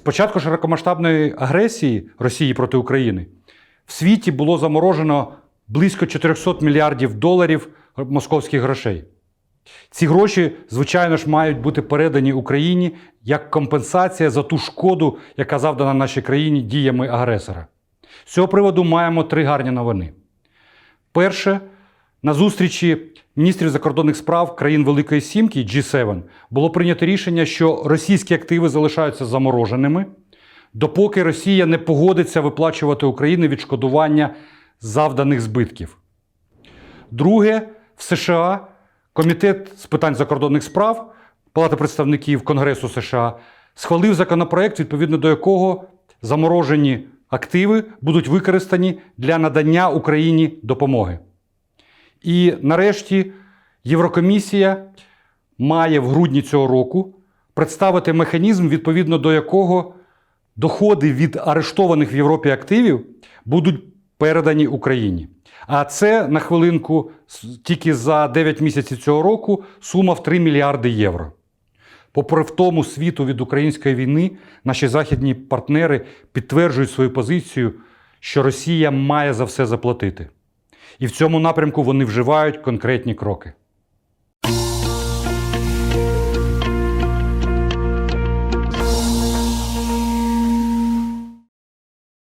Початку широкомасштабної агресії Росії проти України в світі було заморожено близько 400 мільярдів доларів московських грошей. Ці гроші, звичайно ж, мають бути передані Україні як компенсація за ту шкоду, яка завдана нашій країні діями агресора. З цього приводу маємо три гарні новини. Перше, на зустрічі міністрів закордонних справ країн Великої Сімки G7 було прийнято рішення, що російські активи залишаються замороженими, допоки Росія не погодиться виплачувати Україні відшкодування завданих збитків. Друге, в США Комітет з питань закордонних справ Палати представників Конгресу США схвалив законопроект, відповідно до якого заморожені активи будуть використані для надання Україні допомоги. І нарешті Єврокомісія має в грудні цього року представити механізм, відповідно до якого доходи від арештованих в Європі активів будуть передані Україні. А це на хвилинку тільки за 9 місяців цього року сума в 3 мільярди євро. Попри в тому світу від української війни, наші західні партнери підтверджують свою позицію, що Росія має за все заплатити. І в цьому напрямку вони вживають конкретні кроки.